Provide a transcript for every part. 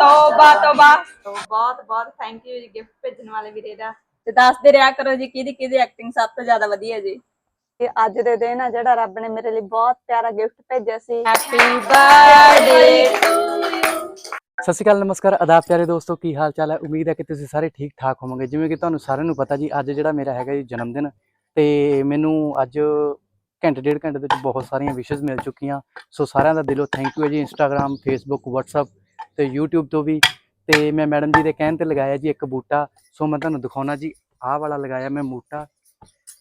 ਤੌਬਾ ਤੋਬਾ। ਬਹੁਤ ਬਹੁਤ ਥੈਂਕ ਯੂ ਜੀ ਗਿਫਟ ਭੇਜਣ ਵਾਲੇ ਵੀਰੇ ਦਾ। ਤੇ ਦੱਸਦੇ ਰਿਹਾ ਕਰੋ ਜੀ ਕਿਹਦੀ ਕਿਹਦੀ ਐਕਟਿੰਗ ਸਭ ਤੋਂ ਜ਼ਿਆਦਾ ਵਧੀਆ ਜੀ। ਤੇ ਅੱਜ ਦੇ ਦਿਨ ਆ ਜਿਹੜਾ ਰੱਬ ਨੇ ਮੇਰੇ ਲਈ ਬਹੁਤ ਪਿਆਰਾ ਗਿਫਟ ਭੇਜਿਆ ਸੀ। Happy birthday to you Sat Sri Akal ਨਮਸਕਾਰ। ਆਦਾਬ ਪਿਆਰੇ ਦੋਸਤੋ ਕੀ ਹਾਲ ਚਾਲ ਹੈ? ਉਮੀਦ ਹੈ ਕਿ ਤੁਸੀਂ ਸਾਰੇ ਠੀਕ ਠਾਕ ਹੋਵੋਗੇ। ਜਿਵੇਂ ਕਿ ਤੁਹਾਨੂੰ ਸਾਰਿਆਂ ਨੂੰ ਪਤਾ ਜੀ ਅੱਜ ਜਿਹੜਾ ਮੇਰਾ ਹੈਗਾ ਜੀ ਜਨਮ ਦਿਨ ਤੇ ਮੈਨੂੰ ਅੱਜ ਘੰਟੇ, ਡੇਢ ਘੰਟੇ ਵਿੱਚ ਬਹੁਤ ਸਾਰੀਆਂ ਵਿਸ਼ੇਸ ਮਿਲ ਚੁੱਕੀਆਂ। ਸੋ ਸਾਰਿਆਂ ਦਾ ਦਿਲੋਂ thank you ji Instagram Facebook WhatsApp ਤੇ YouTube ਤੋਂ ਵੀ। ਤੇ ਮੈਂ ਮੈਡਮ ਜੀ ਦੇ ਕਹਿਣ ਤੇ ਲਗਾਇਆ ਜੀ ਇੱਕ ਬੂਟਾ। ਸੋ ਮੈਂ ਤੁਹਾਨੂੰ ਦਿਖਾਉਣਾ ਜੀ, ਆਹ ਵਾਲਾ ਲਗਾਇਆ ਮੈਂ ਬੂਟਾ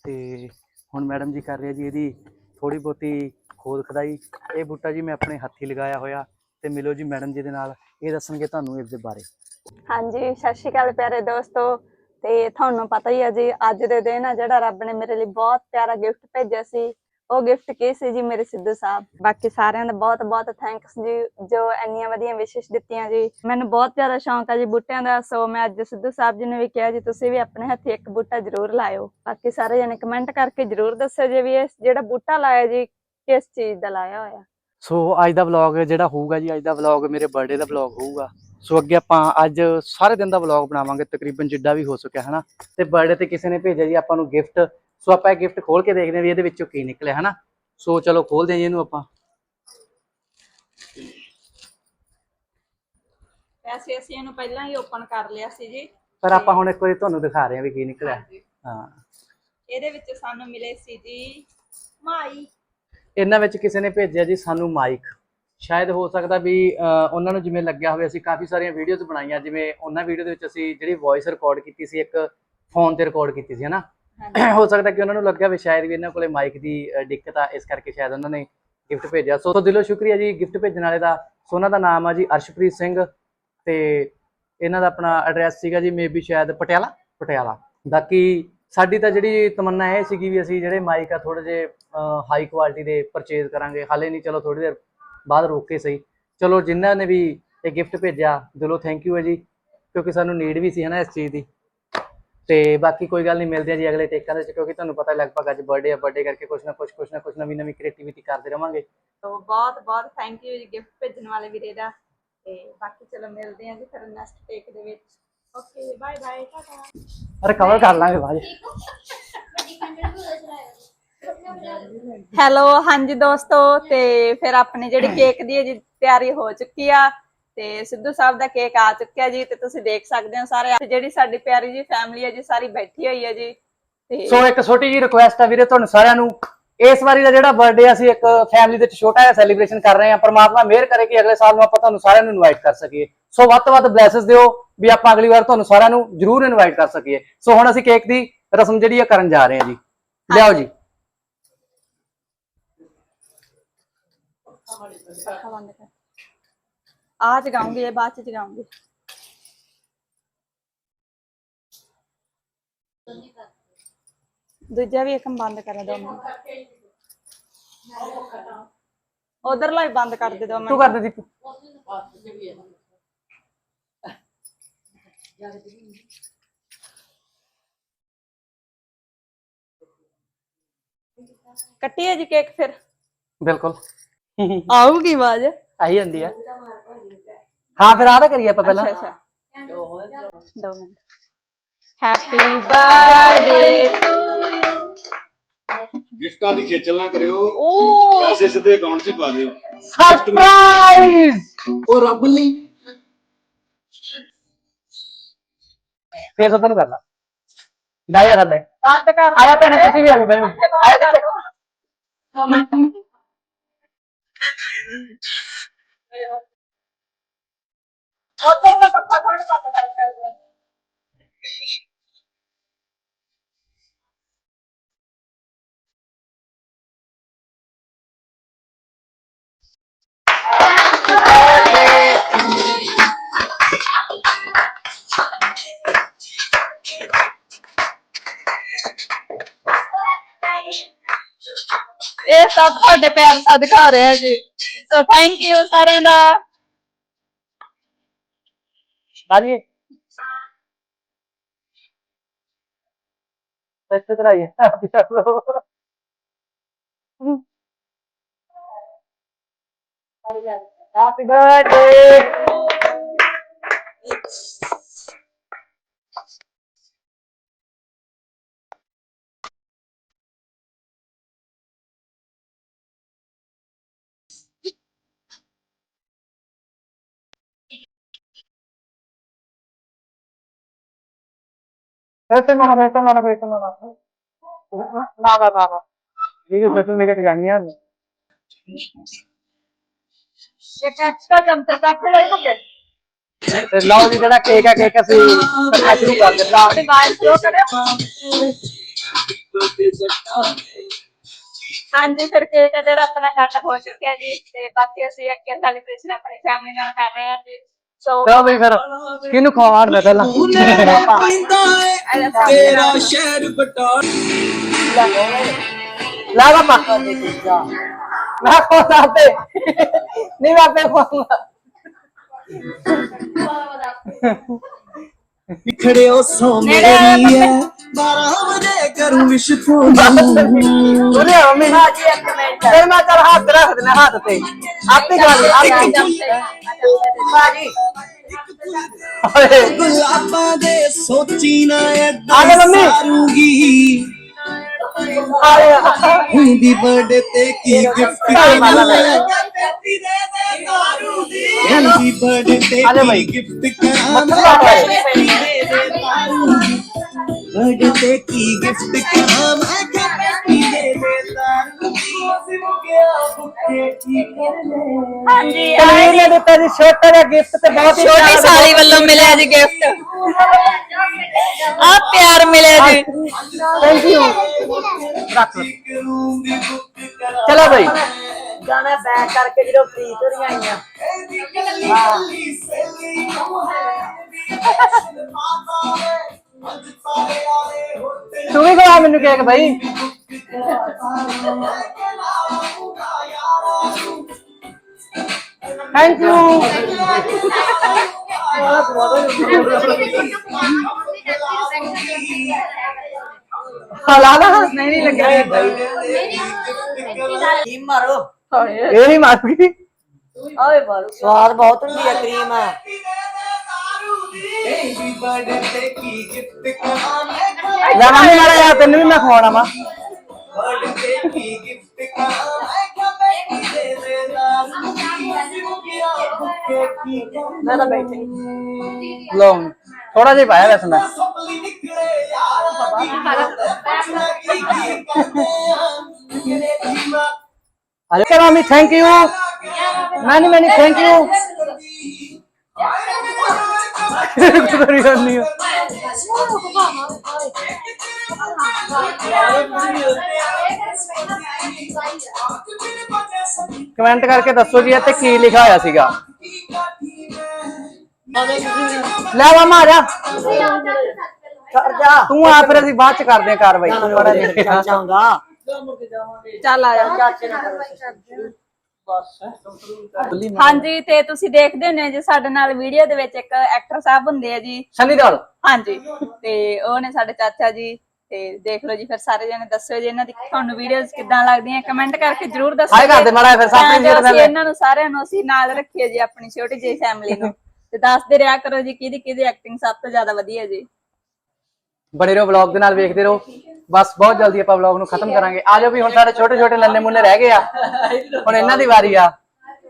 ਤੇ ਹੁਣ ਮੈਡਮ ਜੀ ਕਰ ਰਹੇ ਜੀ ਇਹਦੀ ਥੋੜੀ ਬਹੁਤੀ ਖੋਦ ਖਦਾਈ। ਇਹ ਬੂਟਾ ਜੀ ਮੈਂ ਆਪਣੇ ਹੱਥੀ ਲਗਾਇਆ ਹੋਇਆ ਤੇ ਮਿਲੋ ਜੀ ਮੈਡਮ ਜੀ ਦੇ ਨਾਲ। ਇਹ ਦੱਸਣਗੇ ਤੁਹਾਨੂੰ ਇਸ ਦੇ ਬਾਰੇ। ਹਾਂਜੀ, ਸਤਿ ਸ਼੍ਰੀ ਅਕਾਲ ਪਿਆਰੇ ਦੋਸਤੋ। ਤੇ ਤੁਹਾਨੂੰ ਪਤਾ ਹੀ ਹੈ ਜੀ, ਅੱਜ ਦੇ ਦਿਨ ਆ ਜਿਹੜਾ ਰੱਬ ਨੇ ਮੇਰੇ ਲਈ ਬਹੁਤ ਪਿਆਰਾ ਗਿਫਟ ਭੇਜਿਆ ਸੀ। ਉਹ ਗਿਫਟ ਕੀ ਸੀ ਜੀ ਮੇਰੇ ਸਿੱਧੂ ਸਾਹਿਬ? ਬਾਕੀ ਸਾਰਿਆਂ ਦਾ ਬਹੁਤ ਬਹੁਤ ਥੈਂਕਸ ਜੀ, ਜੋ ਇੰਨੀਆਂ ਵਧੀਆ ਵਿਸ਼ੇਸ਼ ਦਿੱਤੀਆਂ ਜੀ। ਮੈਨੂੰ ਬਹੁਤ ਜ਼ਿਆਦਾ ਸ਼ੌਂਕ ਆ ਜੀ ਬੂਟਿਆਂ ਦਾ, ਸੋ ਮੈਂ ਅੱਜ ਸਿੱਧੂ ਸਾਹਿਬ ਜੀ ਨੂੰ ਵੀ ਕਿਹਾ ਜੀ, ਤੁਸੀਂ ਵੀ ਆਪਣੇ ਹੱਥੀ ਇੱਕ ਬੂਟਾ ਜ਼ਰੂਰ ਲਾਇਓ। ਬਾਕੀ ਸਾਰੇ ਜਣੇ ਕਮੈਂਟ ਕਰਕੇ ਜ਼ਰੂਰ ਦੱਸਿਓ ਜੀ ਵੀ ਇਹ ਜਿਹੜਾ ਬੂਟਾ ਲਾਇਆ ਜੀ, ਕਿਸ ਚੀਜ਼ ਦਾ ਲਾਇਆ ਹੋਇਆ। ਸੋ ਅੱਜ ਦਾ ਵਲੌਗ ਜਿਹੜਾ ਹੋਊਗਾ ਜੀ, ਅੱਜ ਦਾ ਵਲੌਗ ਮੇਰੇ ਬਰਥਡੇ ਦਾ ਵਲੌਗ ਹੋਊਗਾ। ਸੋ ਅੱਗੇ ਆਪਾਂ ਅੱਜ ਸਾਰੇ ਦਿਨ ਦਾ ਵਲੌਗ ਬਣਾਵਾਂਗੇ, ਤਕਰੀਬਨ ਜਿੱਡਾ ਵੀ ਹੋ ਸਕਿਆ, ਹਨਾ? ਤੇ ਬਰਥਡੇ ਤੇ ਕਿਸੇ ਨੇ ਭੇਜਿਆ ਜੀ, ਆਪਾਂ ਨੂੰ ਗਿਫਟ ਸੋ ਆਪਾਂ ਇਹ ਗਿਫਟ ਖੋਲ ਕੇ ਦੇਖਦੇ ਹਾਂ ਵੀ ਇਹਦੇ ਵਿੱਚੋਂ ਕੀ ਨਿਕਲਿਆ ਹਨਾ? ਸੋ ਚਲੋ ਖੋਲਦੇ ਹਾਂ ਜੀ ਇਹਨੂੰ ਆਪਾਂ। ਵੈਸੇ ਅਸੀਂ ਇਹਨੂੰ ਪਹਿਲਾਂ ਹੀ ਓਪਨ ਕਰ ਲਿਆ ਸੀ ਜੀ। ਪਰ ਆਪਾਂ ਹੁਣ ਇੱਕ ਵਾਰੀ ਤੁਹਾਨੂੰ ਦਿਖਾ ਰਹੇ ਹਾਂ ਵੀ ਕੀ ਨਿਕਲਿਆ। ਹਾਂਜੀ। ਹਾਂ। ਇਹਦੇ ਵਿੱਚ ਸਾਨੂੰ ਮਿਲੇ ਸੀ ਜੀ ਮਾਈ। ਇਹਨਾਂ ਵਿੱਚ ਕਿਸੇ ਨੇ ਭੇਜਿਆ ਜੀ ਸਾਨੂੰ ਮਾਈਕ ਸ਼ਾਇਦ ਹੋ ਸਕਦਾ ਵੀ ਅਹ, ਉਹਨਾਂ ਨੂੰ ਜਿਵੇਂ ਲੱਗਿਆ ਹੋਵੇ ਅਸੀਂ ਕਾਫੀ ਸਾਰੀਆਂ ਵੀਡੀਓਜ਼ ਬਣਾਈਆਂ ਜਿਵੇਂ ਉਹਨਾਂ ਵੀਡੀਓ ਦੇ ਵਿੱਚ ਅਸੀਂ ਜਿਹੜੀ ਵੌਇਸ ਰਿਕਾਰਡ ਕੀਤੀ ਸੀ ਇੱਕ ਫੋਨ ਤੇ ਰਿਕਾਰਡ ਕੀਤੀ ਸੀ ਹਨਾ? ਹੋ ਸਕਦਾ ਕਿ ਉਹਨਾਂ ਨੂੰ ਲੱਗਿਆ ਵੀ ਸ਼ਾਇਦ ਵੀ ਇਹਨਾਂ ਕੋਲੇ ਮਾਈਕ ਦੀ ਦਿੱਕਤ ਆ, ਇਸ ਕਰਕੇ ਸ਼ਾਇਦ ਉਹਨਾਂ ਨੇ ਗਿਫਟ ਭੇਜਿਆ। ਸੋ ਤੋਂ ਦਿਲੋਂ ਸ਼ੁਕਰੀਆ ਜੀ ਗਿਫਟ ਭੇਜਣ ਵਾਲੇ ਦਾ। ਸੋ ਉਹਨਾਂ ਦਾ ਨਾਮ ਆ ਜੀ ਅਰਸ਼ਪ੍ਰੀਤ ਸਿੰਘ ਤੇ ਇਹਨਾਂ ਦਾ ਆਪਣਾ ਐਡਰੈਸ ਸੀਗਾ ਜੀ ਮੇਬੀ ਸ਼ਾਇਦ ਪਟਿਆਲਾ ਪਟਿਆਲਾ। ਬਾਕੀ ਸਾਡੀ ਤਾਂ ਜਿਹੜੀ ਤਮੰਨਾ ਇਹ ਸੀਗੀ ਵੀ ਅਸੀਂ ਜਿਹੜੇ ਮਾਈਕ ਆ ਥੋੜੇ ਜੇ ਹਾਈ ਕੁਆਲਿਟੀ ਦੇ ਪਰਚੇਜ਼ ਕਰਾਂਗੇ। ਹਾਲੇ ਨਹੀਂ ਚਲੋ ਥੋੜੀ ਦੇਰ ਬਾਅਦ ਰੋਕ ਕੇ ਸਹੀ। ਚਲੋ ਜਿਨ੍ਹਾਂ ਨੇ ਵੀ ਇਹ ਗਿਫਟ ਭੇਜਿਆ, ਦਿਲੋਂ ਥੈਂਕ ਯੂ ਹੈ ਜੀ, ਕਿਉਂਕਿ ਸਾਨੂੰ ਨੀਡ ਵੀ ਸੀ ਹਨਾ ਇਸ ਚੀਜ਼ ਦੀ। ਤੇ ਬਾਕੀ ਕੋਈ ਗੱਲ ਨਹੀਂ ਮਿਲਦੇ ਆ ਜੀ ਅਗਲੇ ਟੇਕਾਂ ਦੇ ਵਿੱਚ ਕਿਉਂਕਿ ਤੁਹਾਨੂੰ ਪਤਾ ਲਗਭਗ ਅੱਜ ਬਰਥਡੇ ਆ ਬਰਥਡੇ ਕਰਕੇ ਕੁਛ ਨਾ ਕੁਛ ਕੁਛ ਨਾ ਕੁਛ ਨਵੀਂ ਨਵੀਂ ਕ੍ਰੀਏਟੀਵਿਟੀ ਕਰਦੇ ਰਵਾਂਗੇ। ਤੋ ਬਹੁਤ ਬਹੁਤ ਥੈਂਕ ਯੂ ਜੀ ਗਿਫਟ ਭੇਜਣ ਵਾਲੇ ਵੀਰੇ ਦਾ। ਤੇ ਬਾਕੀ ਚਲੋ ਮਿਲਦੇ ਹਾਂ ਜੀ ਫਿਰ ਨੈਕਸਟ ਟੇਕ ਦੇ ਵਿੱਚ। Okay bye bye tata recover ਕਰ ਲਾਂਗੇ ਬਾਅਦ। ਹੈਲੋ ਹਾਂਜੀ ਦੋਸਤੋ ਤੇ ਫਿਰ ਆਪਣੀ ਜਿਹੜੀ ਕੇਕ ਦੀ ਜੀ ਤਿਆਰੀ ਹੋ ਚੁੱਕੀ ਆ ਤੇ ਸਿੱਧੂ ਸਾਹਿਬ ਦਾ ਕੇਕ ਆ ਚੁੱਕਿਆ ਜੀ ਤੇ ਤੁਸੀਂ ਦੇਖ ਸਕਦੇ ਹੋ ਸਾਰੇ ਤੇ ਜਿਹੜੀ ਸਾਡੀ ਪਿਆਰੀ ਜੀ ਫੈਮਿਲੀ ਹੈ ਜੀ ਸਾਰੀ ਬੈਠੀ ਹੋਈ ਹੈ ਜੀ ਤੇ ਸੋ ਇੱਕ ਛੋਟੀ ਜੀ ਰਿਕੁਐਸਟ ਆ ਵੀਰੇ ਤੁਹਾਨੂੰ ਸਾਰਿਆਂ ਨੂੰ। ਇਸ ਵਾਰੀ ਦਾ ਜਿਹੜਾ ਬਰਥਡੇ ਅਸੀਂ ਇੱਕ ਫੈਮਿਲੀ ਦੇ ਵਿੱਚ ਛੋਟਾ ਜਿਹਾ ਸੈਲੀਬ੍ਰੇਸ਼ਨ ਕਰ ਰਹੇ ਹਾਂ। ਪਰਮਾਤਮਾ ਮਿਹਰ ਕਰੇ ਕਿ ਅਗਲੇ ਸਾਲ ਨੂੰ ਆਪਾਂ ਤੁਹਾਨੂੰ ਸਾਰਿਆਂ ਨੂੰ ਇਨਵਾਈਟ ਕਰ ਸਕੀਏ। ਸੋ ਵੱਧ ਤੋਂ ਵੱਧ ਬਲੇਸਿਸ ਦਿਓ ਵੀ ਆਪਾਂ ਅਗਲੀ ਵਾਰ ਤੁਹਾਨੂੰ ਸਾਰਿਆਂ ਨੂੰ ਜਰੂਰ ਇਨਵਾਈਟ ਕਰ ਸਕੀਏ। ਸੋ ਹੁਣ ਅਸੀਂ ਕੇਕ ਦੀ ਰਸਮ ਜਿਹੜੀ ਆ ਕਰਨ ਜਾ ਰਹੇ ਹਾਂ ਜੀ। ਲਿਆਓ ਜੀ। ਪੱਖਾ ਬੰਦ ਕਰ ਆ ਜਗਾਉਂਗੀ ਇਹ ਬਾਅਦ ਚ ਜਗਾਉਂਗੀ ਦੂਜਾ ਵੀ ਇੱਕਮ ਬੰਦ ਕਰ ਦੋ ਮਿੰਟ ਉਧਰਲਾ ਹੀ ਬੰਦ ਕਰ ਦੇ ਦੋ ਤੂੰ ਮਿੰਟ ਕਰ ਦੇ ਦੀਪੂ ਕੱਟੀਏ ਜੀ ਕੇਕ ਫਿਰ ਬਿਲਕੁਲ ਆਊਗੀ ਆਵਾਜ਼ ਆਈ ਜਾਂਦੀ ਆ ਹਾਂ ਫਿਰ ਆਹ ਤਾਂ ਕਰੀਏ ਆਪਾਂ ਪਹਿਲਾਂ। ਅੱਛਾ ਅੱਛਾ। ਦੋ minute. Happy birthday to you ਗਿਫਟਾਂ ਦੀ ਖੇਚਲ ਨਾ ਕਰਿਓ। ਓ। ਪੈਸੇ ਸਿੱਧੇ ਅਕਾਊਂਟ 'ਚ ਪਾ ਦਿਓ। ਸਰਪ੍ਰਾਈਜ਼ ਉਹ ਰੱਬ ਲਈ। ਫੇਰ ਸਤਨ ਕਰ ਲਾ ਡਾਇਆ ਕਰ ਲੈ ਬੰਦ ਕਰ ਆਇਆ ਭੈਣੇ ਤੁਸੀਂ ਵੀ ਆ ਗਏ ਬੈਠੋ ਆਇਆ ਤੇ ਇਹ ਸਭ ਤੁਹਾਡੇ ਪਿਆਰ ਸਦਕਾ ਰਿਹਾ ਜੀ। ਸੋ ਥੈਂਕ ਯੂ ਸਾਰਿਆਂ ਦਾ। ਬਾਜੀ ਪੈਸੇ ਤਰਾਈਏ ਹੈਪੀ ਬਰਥਡੇ ਲਓ ਜੀ ਜਿਹੜਾ ਕੇਕ ਆ ਕੇਕ ਅਸੀਂ ਸ਼ੁਰੂ ਕਰ ਦਿੱਤਾ ਹਾਂਜੀ ਫਿਰ ਕੇਕ ਆ ਜਿਹੜਾ ਆਪਣਾ ਕੱਟ ਹੋ ਚੁੱਕਿਆ ਜੀ ਤੇ ਬਾਕੀ ਅਸੀਂ ਅੱਗੇ ਸੈਲੀਬ੍ਰੇਸ਼ਨ ਆਪਣੀ ਫੈਮਿਲੀ ਨਾਲ ਕਰ ਰਹੇ ਹਾਂ ਜੀ। ਸੋ ਚਲੋ ਬਈ ਫਿਰ ਕਿਹਨੂੰ ਖਵਾਉਣ ਪਹਿਲਾਂ? ਤੇਰਾ ਸ਼ਹਿਰ ਬਟਾਲਾ ਲਾ ਲਾ ਪਾ ਮੈਂ ਖਵਾਉਣਾ ਤੇ ਨਹੀਂ ਮੈਂ ਆਪੇ ਖਵਾਉਂਗਾ ਵਿਖੜਿਓ ਸੋ ਮੇਰੀ ਐ 12 ਵਜੇ ਕਰੂੰ ਵਿਸ਼ ਫੋਨ ਉਰੇ ਆ ਮੰਮੀ ਫਿਰ ਮੈਂ ਕਰ ਹੱਥ ਰੱਖ ਦੇਣਾ ਹੱਥ ਤੇ। ਆਪੇ ਗੱਲ ਆਪੇ ਬਾਜੀ ਗੁਲਾਬਾਂ ਦੇ ਸੋਚੀ ਨਾ ਆ ਐਦਾਂ ਗਏ ਮੰਮੀ। ਸਾਰੂਗੀ ਆਏ ਹੁੰਦੀ ਬਰਥਡੇ ਤੇ ਕੀ ਗਿਫਟ ਚੱਲ ਮਾਲਾ ਲੈ। ਹੁੰਦੀ ਬਰਥਡੇ ਤੇ ਆ ਜਾ ਕੀ ਬਾਈ। ਗਿਫਟ ਕਰਾਂ ਮੱਥਾ ਲਾ ਲੈ। ਬਰਥਡੇ ਤੇ ਕੀ ਗਿਫਟ ਕਰਾਂ ਮੈਂ ਕਿਹਾ ਬੇਟੀ ਦੇ ਦੇ ਹਾਂਜੀ ਕਲੀਨ ਨੇ ਦਿੱਤਾ ਜੀ। ਛੋਟਾ ਜਿਹਾ ਗਿਫਟ ਤੇ ਬਹੁਤ ਹੀ ਛੋਟੀ ਪਿਆਰਾ ਸਾਲੀ ਵੱਲੋਂ ਮਿਲਿਆ ਜੀ ਗਿਫਟ ਆ ਪਿਆਰ ਮਿਲਿਆ ਜੀ। ਥੈਂਕ ਯੂ ਰੱਖ ਲਓ। ਚਲੋ ਬਈ। ਗਾਣਾ ਬੈਕ ਕਰਕੇ ਜਦੋਂ ਪ੍ਰੀਤ ਹੋਰੀਆਂ ਆਈਆਂ। ਤੂੰ ਵੀ ਖਵਾ ਮੈਨੂੰ ਕੇਕ ਬਈ। ਥੈਂਕ ਯੂ ਲਾ ਲਾ ਨਹੀਂ ਨਹੀਂ ਲੱਗਿਆ। ਕਰੀਮ ਮਾਰੋ। ਇਹ ਨਹੀਂ ਮਾਰ ਗਈ ਆਵੇ ਮਾਰੋ ਸਵਾਦ ਬਹੁਤ ਹੁੰਦੀ ਹੈ ਕਰੀਮ ਹੈਪੀ ਬਰਥਡੇ ਕੀ ਗਿਫਟ ਕਰਾਂ ਮੈਂ ਲੈ ਮੰਮੀ ਮਾਰਾ ਯਾਰ ਤੈਨੂੰ ਵੀ ਮੈਂ ਖਵਾਉਣਾ ਵਾ। ਬਰਥਡੇ ਕੀ ਗਿਫਟ ਕਰਾਂ ਮੈਂ ਕਿਹਾ ਬੇਟੀ ਦੇ ਦੇ ਕਰਨੇ ਮੈਂ ਤਾਂ ਬੈਠੀ। ਲੋ ਥੋੜਾ ਜਿਹਾ ਪਾਇਆ ਵੈਸੇ ਮੈਂ। ਸਪਲੀ ਨਿਕਲੇ ਯਾਰ ਅਰੇ ਮਾਮੀ thank you many many thank you ਕਰੀ ਜਾਂਦੀ ਆ ਕਮੈਂਟ ਕਰਕੇ ਦੱਸੋ ਜੀ ਇੱਥੇ ਕੀ ਲਿਖਿਆ ਹੋਇਆ ਸੀਗਾ ਲੈ ਮਾਮਾ ਆ ਜਾ ਕਰ ਜਾ ਤੂੰ ਆ ਫਿਰ ਅਸੀਂ ਬਾਅਦ ਚ ਕਰਦੇ ਆ ਕਾਰਵਾਈ ਤੂੰ ਬੜਾ ਚੱਲ ਜਾਊਂਗਾ ਚੱਲ ਆ ਜਾ ਚਾਚੇ ਨਾਲ ਕਰੋ ਹਾਂਜੀ ਤੇ ਤੁਸੀਂ ਦੇਖਦੇ ਹੁੰਦੇ ਜੀ ਸਾਡੇ ਨਾਲ ਵੀਡੀਓ ਦੇ ਵਿੱਚ ਇੱਕ ਐਕਟਰ ਸਾਹਿਬ ਹੁੰਦੇ ਆ ਜੀ। ਸੰਨੀ ਦਿਓਲ। ਹਾਂਜੀ ਤੇ ਉਹ ਨੇ ਸਾਡੇ ਚਾਚਾ ਜੀ ਤੇ ਦੇਖ ਲਓ ਜੀ ਫਿਰ ਸਾਰੇ ਜਣੇ ਦੱਸਿਓ ਜੀ ਇਹਨਾਂ ਦੀ ਤੁਹਾਨੂੰ ਵੀਡੀਓਜ਼ ਕਿੱਦਾਂ ਲੱਗਦੀਆਂ ਕਮੈਂਟ ਕਰਕੇ ਜਰੂਰ ਦੱਸਿਓ ਹਾਏ ਕਰਦੇ ਮਾੜਾ ਫਿਰ ਸਾਹਮਣੇ ਜੋ ਅਸੀਂ ਇਹਨਾਂ ਨੂੰ ਸਾਰਿਆਂ ਨੂੰ ਅਸੀਂ ਨਾਲ ਰੱਖੀਏ ਜੀ ਆਪਣੀ ਛੋਟੀ ਜਿਹੀ ਫੈਮਿਲੀ ਨੂੰ। ਤੇ ਦੱਸਦੇ ਰਿਹਾ ਕਰੋ ਜੀ ਕਿਹਦੀ ਕਿਹਦੀ ਐਕਟਿੰਗ ਸਭ ਤੋਂ ਜ਼ਿਆਦਾ ਵਧੀਆ ਜੀ। ਬਣੇ ਰਹੋ ਵਲੌਗ ਦੇ ਨਾਲ ਵੇਖਦੇ ਰਹੋ। ਬਸ ਬਹੁਤ ਜਲਦੀ ਆਪਾਂ ਵਲੌਗ ਨੂੰ ਖਤਮ ਕਰਾਂਗੇ। ਆ ਜਾਓ ਵੀ ਹੁਣ ਸਾਡੇ ਛੋਟੇ ਛੋਟੇ ਨੰਨੇ ਮੁੰਨੇ ਰਹਿ ਗਏ ਆ। ਹੁਣ ਇਹਨਾਂ ਦੀ ਵਾਰੀ ਆ।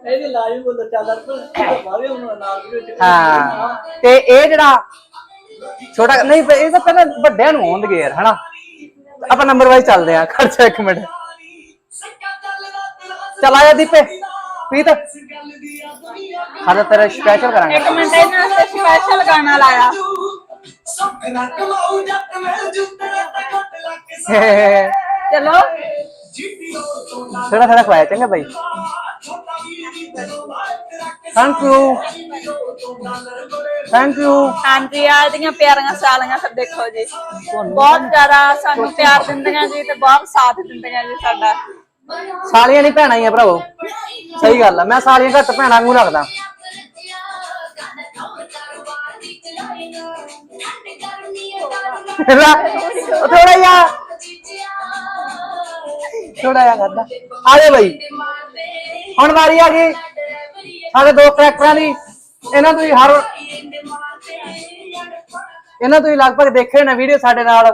ਇਹਦੇ ਲਾਈਵ ਬੋਲੋ ਚੱਲ ਮਾਰੇ ਹੁਣ ਨਾਲ ਵੀਡੀਓ ਹਾਂ ਤੇ ਇਹ ਜਿਹੜਾ ਛੋਟਾ ਨਹੀਂ ਇਹ ਤਾਂ ਪਹਿਲਾਂ ਵੱਡਿਆਂ ਨੂੰ ਆਉਂਦਗੇ ਯਾਰ ਹਨਾ? ਆਪਾਂ ਨੰਬਰ ਵਾਈਜ਼ ਚੱਲਦੇ ਆ। ਖਰਚਾ ਇੱਕ ਮਿੰਟ। ਚਲ ਆਇਆ ਦੀਪੇ। ਪ੍ਰੀਤ। ਹਾਂ ਤੇਰਾ ਸਪੈਸ਼ਲ ਕਰਾਂਗੇ। ਇੱਕ ਮਿੰਟ ਇਹਨਾਂ ਵਾਸਤੇ ਸਪੈਸ਼ਲ ਗਾਣਾ ਲਾਇਆ। ਸੁਪਨਾ ਕਮਾਉ ਜੱਟ ਮਿਲ ਜੁੱਤਰਾ ਤੇ ਘੱਟ ਲੱਕ ਚਲੋ। ਥੋੜਾ ਥੋੜਾ ਖਵਾਇਆ ਚੰਗਾ ਰੱਖ ਥੈਂਕ ਯੂ ਥੈਂਕ ਯੂ ਹਾਂਜੀ ਆ ਇਹਦੀਆਂ ਪਿਆਰੀਆਂ ਸਾਲੀਆਂ ਫਿਰ ਦੇਖੋ ਜੀ। ਬਹੁਤ ਜ਼ਿਆਦਾ ਸਾਨੂੰ ਪਿਆਰ ਦਿੰਦੀਆਂ ਜੀ ਤੇ ਬਹੁਤ ਸਾਥ ਦਿੰਦੀਆਂ ਜੀ ਸਾਡਾ। ਸਾਲੀਆਂ ਨਹੀਂ ਭੈਣਾਂ ਹੀ ਆ ਭਰਾਵੋ। ਸਹੀ ਗੱਲ ਆ ਮੈਂ ਸਾਲੀਆਂ ਘੱਟ ਭੈਣਾਂ ਨੂੰ ਰੱਖਦਾ। ਉਹ ਥੋੜਾ ਜਿਹਾ ਥੋੜਾ ਜਿਹਾ ਕਰਦਾ। ਆ ਜਾ ਬਾਈ। ਹੁਣ ਵਾਰੀ ਆ ਗਈ। ਸਾਡੇ ਦੋ ਕਰੈਕਟਰਾਂ ਦੀ। ਇਹਨਾਂ ਤੁਸੀਂ ਹਰ ਇਹਨਾਂ ਤੁਸੀਂ ਲਗਭਗ ਦੇਖੇ ਨੇ ਵੀਡੀਓ ਸਾਡੇ ਨਾਲ।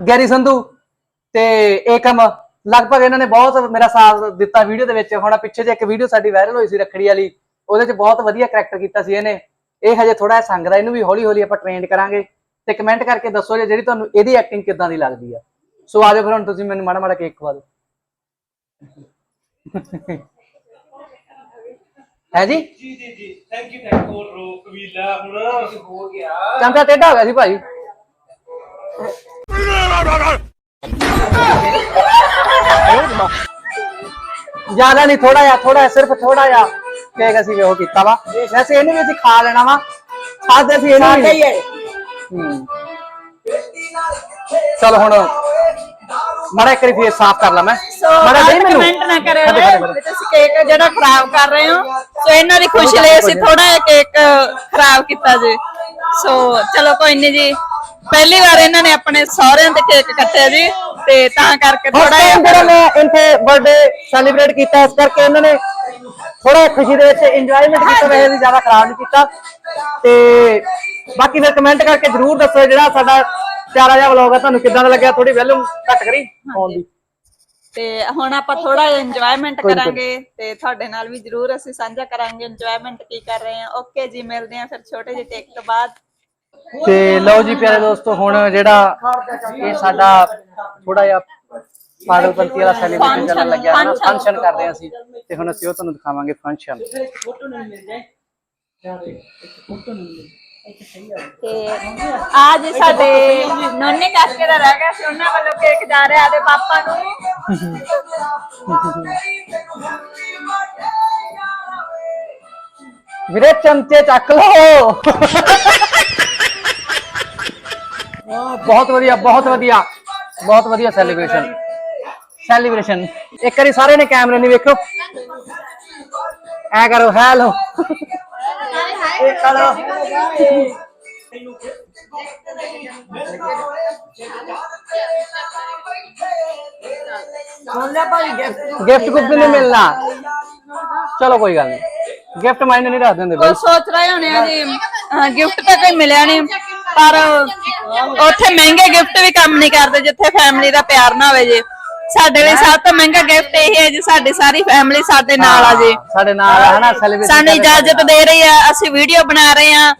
ਗੈਰੀ ਸੰਧੂ ਤੇ ਏਕਮ। ਲਗਭਗ ਇਹਨਾਂ ਨੇ ਬਹੁਤ ਮੇਰਾ ਸਾਥ ਦਿੱਤਾ ਵੀਡੀਓ ਦੇ ਵਿੱਚ। ਹੁਣ ਪਿੱਛੇ ਜੇ ਇੱਕ ਵੀਡੀਓ ਸਾਡੀ ਵਾਇਰਲ ਹੋਈ ਸੀ ਰੱਖੜੀ ਵਾਲੀ। ਉਹਦੇ 'ਚ ਬਹੁਤ ਵਧੀਆ ਕਰੈਕਟਰ ਕੀਤਾ ਸੀ ਇਹਨੇ। ਇਹ ਹਜੇ ਥੋੜਾ ਜਿਹਾ ਸੰਗਦਾ। ਇਹਨੂੰ ਵੀ ਹੌਲੀ ਹੌਲੀ ਆਪਾਂ ਟ੍ਰੇਨਡ ਕਰਾਂਗੇ। ਤੇ ਕਮੈਂਟ ਕਰਕੇ ਦੱਸੋ ਜੇ ਜਿਹੜੀ ਤੁਹਾਨੂੰ ਇਹਦੀ ਐਕਟਿੰਗ ਕਿੱਦਾਂ ਦੀ ਲੱਗਦੀ ਆ। ਸੋ ਆਜੋ ਫਿਰ ਹੁਣ ਤੁਸੀਂ ਮੈਨੂੰ ਮਾੜਾ ਮਾੜਾ ਕੇਕ ਖਵਾ ਦਿਓ। ਹੈ ਜੀ? ਜੀ ਜੀ ਜੀ। ਥੈਂਕ ਯੂ ਥੈਂਕ ਯੂ ਰੋਕ ਵੀ ਲੈ ਹੁਣ। ਹੋ ਗਿਆ। ਚਮਚਾ ਟੇਢਾ ਹੋ ਗਿਆ ਸੀ ਭਾਈ। ਜ਼ਿਆਦਾ ਨਹੀਂ ਥੋੜਾ ਜਿਹਾ ਥੋੜਾ ਜਿਹਾ ਸਿਰਫ ਥੋੜਾ ਜਿਹਾ ਕੇਕ ਅਸੀਂ ਉਹ ਕੀਤਾ ਵਾ। ਵੈਸੇ ਇਹਨੂੰ ਵੀ ਅਸੀਂ ਖਾ ਲੈਣਾ ਵਾ। ਖਾਦੇ ਅਸੀਂ ਇਹਨੂੰ ਵੀ। ਹੂੰ ਚਲ ਹੁਣ ਮੜਾ ਇੱਕ ਵਾਰੀ ਫੇਸ ਸਾਫ਼ ਕਰ ਲਾ ਮੈਂ। ਮਾੜਾ ਦੇ ਮੈਨੂੰ। ਕਮੈਂਟ ਨਾ ਕਰਿਓ। ਵੀ ਤੁਸੀਂ ਕੇਕ ਜਿਹੜਾ ਖਰਾਬ ਕਰ ਰਹੇ ਹੋ ਸੋ ਇਹਨਾਂ ਦੀ ਖੁਸ਼ੀ ਲਈ ਅਸੀਂ ਥੋੜਾ ਜਿਹਾ ਕੇਕ ਖਰਾਬ ਕੀਤਾ ਜੀ। ਸੋ ਚਲੋ ਕੋਈ ਨਹੀਂ ਜੀ। ਪਹਿਲੀ ਵਾਰ ਇਹਨਾਂ ਨੇ ਆਪਣੇ ਸਹੁਰਿਆਂ ਤੇ ਕੇਕ ਕੱਟਿਆ ਜੀ ਤੇ ਤਾਂ ਕਰਕੇ ਥੋੜਾ ਥੋੜਾ ਜਿਹਾ ਜਿਹੜਾ ਜਿਹਾ ਮੈਂ ਇੱਥੇ ਬਰਥਡੇ ਸੈਲੀਬ੍ਰੇਟ ਕੀਤਾ ਇਸ ਕਰਕੇ ਇਹਨਾਂ ਨੇ ਥੋੜਾ ਖੁਸ਼ੀ ਦੇ ਵਿੱਚ ਇੰਜੋਇਮੈਂਟ ਕੀਤਾ ਵੈਸੇ ਵੀ ਜ਼ਿਆਦਾ ਖਰਾਬ ਨਹੀਂ ਕੀਤਾ। ਤੇ ਬਾਕੀ ਫਿਰ ਕਮੈਂਟ ਕਰਕੇ ਜਰੂਰ ਦੱਸੋ ਜਿਹੜਾ ਸਾਡਾ ਪਿਆਰਾ ਜਿਹਾ ਵਲੌਗ ਆ ਤੁਹਾਨੂੰ ਕਿੱਦਾਂ ਦਾ ਲੱਗਿਆ? ਥੋੜੀ ਵੈਲਿਊਮ ਘੱਟ ਕਰੀ ਆਉਣ ਦੀ। ਤੇ ਹੁਣ ਆਪਾਂ ਥੋੜਾ ਜਿਹਾ ਇੰਜੋਇਮੈਂਟ ਕਰਾਂਗੇ ਤੇ ਤੁਹਾਡੇ ਨਾਲ ਵੀ ਜਰੂਰ ਅਸੀਂ ਸਾਂਝਾ ਕਰਾਂਗੇ ਇੰਜੋਇਮੈਂਟ ਕੀ ਕਰ ਰਹੇ ਹਾਂ। ਓਕੇ ਜੀ ਮਿਲਦੇ ਹਾਂ ਫਿਰ ਛੋਟੇ ਜਿਹੇ ਟੇਕ ਤੋਂ ਬਾਅਦ। ਤੇ ਲਓ ਜੀ ਪਿਆਰੇ ਦੋਸਤੋ ਹੁਣ ਜਿਹੜਾ ਇਹ ਸਾਡਾ ਥੋੜਾ ਜਿਹਾ ਪਾਗਲਪੰਤੀ ਵਾਲਾ ਸੈਲੀਬ੍ਰੇਸ਼ਨ ਚੱਲਣ ਲੱਗਿਆ ਹੈ. ਫੰਕਸ਼ਨ ਕਰਦੇ ਹਾਂ ਅਸੀਂ। ਤੇ ਹੁਣ ਅਸੀਂ ਉਹ ਤੁਹਾਨੂੰ ਦਿਖਾਵਾਂਗੇ ਫੰਕਸ਼ਨ ਫੋਟੋ ਨਹੀਂ ਮਿਲ ਜਾਏ ਇੱਕ ਫੋਟੋ ਨਹੀਂ ਮਿਲ ਤੇ ਆ। ਜੀ ਸਾਡੇ ਨੋਨੇ ਕਾਕੇ ਦਾ ਰਹਿ ਗਿਆ ਸੀ ਉਹਨਾਂ ਵੱਲੋਂ ਕੇਕ ਜਾ ਰਿਹਾ ਆਦੇ ਪਾਪਾ ਨੂੰ। ਵੀਰੇ ਚਮਚੇ ਚੱਕ ਲਓ। ਬਹੁਤ ਵਧੀਆ ਬਹੁਤ ਵਧੀਆ। ਬਹੁਤ ਵਧੀਆ ਸੈਲੀਬ੍ਰੇਸ਼ਨ ਸੈਲੀਬ੍ਰੇਸ਼ਨ ਇੱਕ ਵਾਰੀ ਸਾਰੇ ਨੇ ਕੈਮਰੇ ਨਹੀਂ ਵੇਖੋ ਐ ਕਰੋ, ਹੈਲੋ। ਇਹ ਕਰੋ ਗਿਫਟ ਕੁਝ ਨਹੀਂ ਮਿਲਣਾ। ਚਲੋ ਕੋਈ ਗੱਲ ਨਹੀਂ। ਗਿਫਟ ਮਾਇਨੇ ਨਹੀਂ ਰੱਖ ਦਿੰਦੇ ਉਹ ਬਾਈ ਸੋਚ ਰਹੇ ਹੋਣੇ ਆ ਜੀ। ਗਿਫਟ ਤਾਂ ਕੋਈ ਮਿਲਿਆ ਨਹੀਂ। ਪਰ ਉੱਥੇ ਮਹਿੰਗੇ ਗਿਫਟ ਵੀ ਕੰਮ ਨਹੀਂ ਕਰਦੇ, ਜਿੱਥੇ ਫੈਮਿਲੀ ਦਾ ਪਿਆਰ ਨਾ ਹੋਵੇ ਜੀ। ਸਾਡੇ ਲਈ ਸਭ ਤੋਂ ਮਹਿੰਗਾ ਗਿਫਟ ਇਹ ਹੈ ਜੀ ਸਾਡੀ ਸਾਰੀ ਫੈਮਿਲੀ ਸਾਡੇ ਨਾਲ ਆ ਜੀ। ਸਾਡੇ ਨਾਲ ਆ ਹਨਾ ਸੈਲੀਬ੍ਰੇਸ਼ਨ ਸਾਨੂੰ ਇਜਾਜ਼ਤ ਦੇ ਰਹੀ ਆ ਅਸੀਂ ਵੀਡੀਓ ਬਣਾ ਰਹੇ ਆ।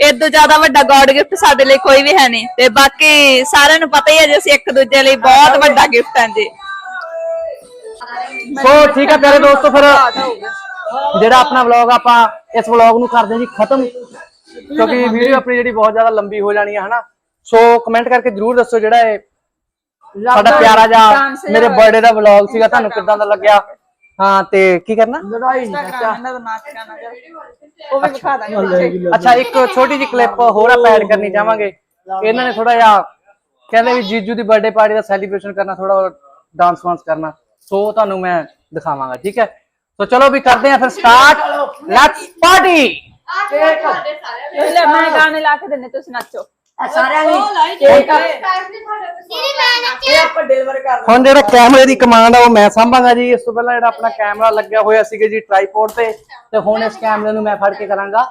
ਇਦੋਂ ਜ਼ਿਆਦਾ ਵੱਡਾ ਗੋਡ ਗਿਫਟ ਸਾਡੇ ਲਈ ਕੋਈ ਵੀ ਹੈ ਨਹੀਂ। ਤੇ ਬਾਕੀ ਸਾਰਿਆਂ ਨੂੰ ਪਤਾ ਹੀ ਹੈ ਜੀ ਅਸੀਂ ਇੱਕ ਦੂਜੇ ਲਈ ਬਹੁਤ ਵੱਡਾ ਗਿਫਟ ਹਾਂ ਜੀ। ਸੋ ਠੀਕ ਹੈ ਪਿਆਰੇ ਦੋਸਤੋ ਫਿਰ ਜਿਹੜਾ ਆਪਣਾ ਵਲੌਗ ਆਪਾਂ ਇਸ ਵਲੌਗ ਨੂੰ ਕਰਦੇ ਜੀ ਖਤਮ। ਕਿਉਂਕਿ ਵੀਡੀਓ ਆਪਣੀ ਜਿਹੜੀ ਬਹੁਤ ਜ਼ਿਆਦਾ ਲੰਬੀ ਹੋ ਜਾਣੀ ਹੈ ਹਨਾ। ਸੋ ਕਮੈਂਟ ਕਰਕੇ ਜਰੂਰ ਦੱਸੋ ਜਿਹੜਾ ਇਹ ਸਾਡਾ ਪਿਆਰਾ Dance ਮੇਰੇ ਬਰਥਡੇ ਦਾ ਵਲੌਗ ਸੀਗਾ ਤੁਹਾਨੂੰ ਕਿੱਦਾਂ ਦਾ ਲੱਗਿਆ? ਹਾਂ ਤੇ ਕੀ ਕਰਨਾ? ਲੜਾਈ ਇੰਸਟਾਗ੍ਰਾਮ ਇਹਨਾਂ ਦਾ ਨਾਚ ਗਾਣਾ ਜਿਹਾ। ਉਹ ਵੀ ਵਿਖਾ ਦਾਂਗੇ ਅੱਛਾ ਇੱਕ ਛੋਟੀ ਜਿਹੀ ਕਲਿੱਪ ਹੋਰ ਆਪਾਂ ਐਡ ਕਰਨੀ ਚਾਹਾਂਗੇ। ਇਹਨਾਂ ਨੇ ਥੋੜਾ ਜਿਹਾ ਕਹਿੰਦੇ ਵੀ ਜੀਜੂ ਦੀ ਬਰਥਡੇ ਪਾਰਟੀ ਦਾ ਸੈਲੀਬ੍ਰੇਸ਼ਨ ਕਰਨਾ ਥੋੜਾ ਡਾਂਸ ਵਾਂਸ ਕਰਨਾ। ਸੋ ਤੁਹਾਨੂੰ ਮੈਂ ਦਿਖਾਵਾਂਗਾ ਠੀਕ ਹੈ? ਸੋ ਚਲੋ ਵੀ ਕਰਦੇ ਆ ਫਿਰ ਸਟਾਰਟ ਲੈਟਸ ਪਾਰਟੀ ਲੈ ਮੈਂ ਗਾਣੇ ਲਾ ਕੇ ਦਿੰਨੇ ਤੁਸੀਂ ਨੱਚੋ। ਸਾਰਿਆਂ ਨੇ ਇਹ ਆਪਾਂ ਡਿਲੀਵਰ ਕਰ ਹੁਣ ਜਿਹੜਾ ਕੈਮਰੇ ਦੀ ਕਮਾਂਡ ਆ ਉਹ ਮੈਂ ਸੰਭਾਂਗਾ ਜੀ। ਇਸ ਤੋਂ ਪਹਿਲਾਂ ਜਿਹੜਾ ਆਪਣਾ ਕੈਮਰਾ ਲੱਗਿਆ ਹੋਇਆ ਸੀਗਾ ਜੀ ਟ੍ਰਾਈਪੋਡ ਤੇ ਤੇ ਹੁਣ ਇਸ ਕੈਮਰੇ ਨੂੰ ਮੈਂ ਫੜ ਕੇ ਕਰਾਂਗਾ।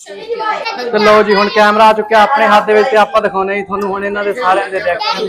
ਤੇ ਲਓ ਜੀ ਹੁਣ ਕੈਮਰਾ ਆ ਚੁੱਕਿਆ ਆਪਣੇ ਹੱਥ ਦੇ ਵਿੱਚ ਤੇ ਆਪਾਂ ਦਿਖਾਉਣੇ ਜੀ ਤੁਹਾਨੂੰ ਹੁਣ ਇਹਨਾਂ ਦੇ ਸਾਰਿਆਂ ਦੇ ਰਿਐਕਸ਼ਨ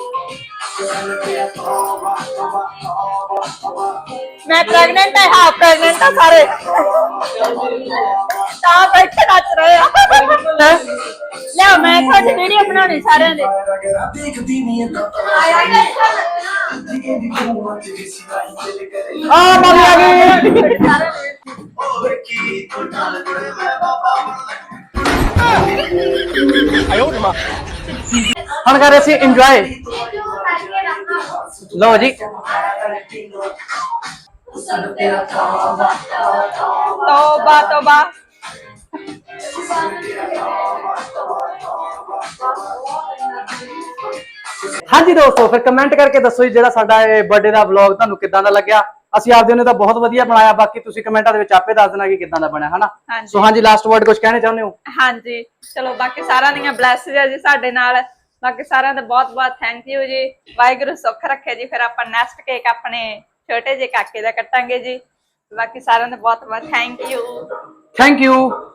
ਫਰੰਟ ਮੈਂ ਪ੍ਰੈਗਨੈਂਟ ਹੈ ਹਾਂ ਪ੍ਰੈਗਨੈਂਟ ਆ ਸਾਰੇ ਤਾਂ ਬੈਠੇ ਨੱਚ ਰਹੇ ਆ ਲੈ ਮੈਂ ਤੁਹਾਡੀ ਵੀਡੀਓ ਬਣਾਉਣੀ ਸਾਰਿਆਂ ਦੇ ਦੇਖਦੀ ਨਹੀਂ ਆ ਮਾਰੀ ਆ ਗਈ ਮੈਂ ਹੁਣ ਕਰ ਰਹੇ ਸੀ ਇੰਜੋਏ ਲਓ ਜੀ। ਤੋਬਾ ਤੋਬਾ। ਹਾਂਜੀ ਦੋਸਤੋ ਫਿਰ ਕਮੈਂਟ ਕਰਕੇ ਦੱਸੋ ਜੀ ਜਿਹੜਾ ਸਾਡਾ ਇਹ ਬਰਥਡੇ ਦਾ ਵਲੌਗ ਤੁਹਾਨੂੰ ਕਿੱਦਾਂ ਦਾ ਲੱਗਿਆ? ਅਸੀਂ ਆਪਦੇ ਨੇ ਤਾਂ ਬਹੁਤ ਵਧੀਆ ਬਣਾਇਆ ਬਾਕੀ ਤੁਸੀਂ ਕਮੈਂਟਾਂ ਦੇ ਵਿੱਚ ਆਪੇ ਦੱਸ ਦੇਣਾ ਕਿ ਕਿੱਦਾਂ ਦਾ ਬਣਿਆ ਹਨਾ। ਸੋ ਹਾਂਜੀ ਲਾਸਟ ਵਰਡ ਕੁਝ ਕਹਿਣਾ ਚਾਹੁੰਦੇ ਹੋ? ਹਾਂਜੀ ਚਲੋ ਬਾਕੀ ਸਾਰਿਆਂ ਦੀਆਂ ਬਲੈਸਿੰਗ ਹੈ ਜੀ ਸਾਡੇ ਨਾਲ। ਬਾਕੀ ਸਾਰਿਆਂ ਦਾ ਬਹੁਤ ਬਹੁਤ ਥੈਂਕ ਯੂ ਜੀ। ਵਾਹਿਗੁਰੂ ਸੁੱਖ ਰੱਖੇ ਜੀ। ਫਿਰ ਆਪਾਂ ਨੈਕਸਟ ਕੇਕ ਆਪਣੇ ਛੋਟੇ ਜਿਹੇ ਕਾਕੇ ਦਾ ਕੱਟਾਂਗੇ ਜੀ। ਬਾਕੀ ਸਾਰਿਆਂ ਦਾ ਬਹੁਤ ਬਹੁਤ ਥੈਂਕ ਯੂ ਥੈਂਕ ਯੂ